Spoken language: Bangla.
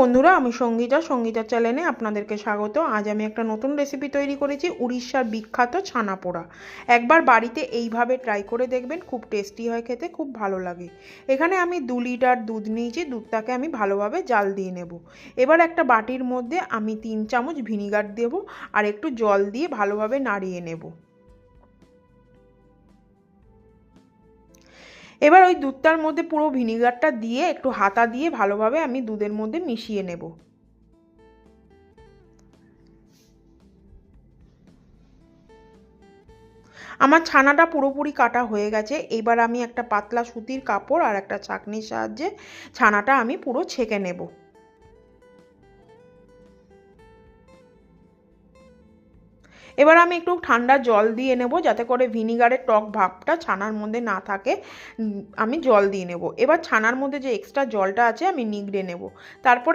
বন্ধুরা, আমি সঙ্গীতা সঙ্গীতা চ্যানেলে আপনাদেরকে স্বাগত। আজ আমি একটা নতুন রেসিপি তৈরি করেছি, উড়িষ্যার বিখ্যাত ছানা পোড়া। একবার বাড়িতে এইভাবে ট্রাই করে দেখবেন, খুব টেস্টি হয় খেতে, খুব ভালো লাগে। এখানে আমি দু লিটার দুধ নিয়েছি, দুধটাকে আমি ভালোভাবে জাল দিয়ে নেব। এবার একটা বাটির মধ্যে আমি তিন চামচ ভিনিগার দেব আর একটু জল দিয়ে ভালোভাবে নাড়িয়ে নেব। এবার ওই দুধটার মধ্যে পুরো ভিনিগারটা দিয়ে একটু হাতা দিয়ে ভালোভাবে আমি দুধের মধ্যে মিশিয়ে নেব। আমার ছানাটা পুরোপুরি কাটা হয়ে গেছে। এবার আমি একটা পাতলা সুতির কাপড় আর একটা ছাঁকনির সাহায্যে ছানাটা আমি পুরো ছেঁকে নেব। এবার আমি একটু ঠান্ডা জল দিয়ে নেব, যাতে করে ভিনিগারের টক ভাবটা ছানার মধ্যে না থাকে। আমি জল দিয়ে নেব। এবার ছানার মধ্যে যে এক্সট্রা জলটা আছে, আমি নিগড়ে নেব। তারপরে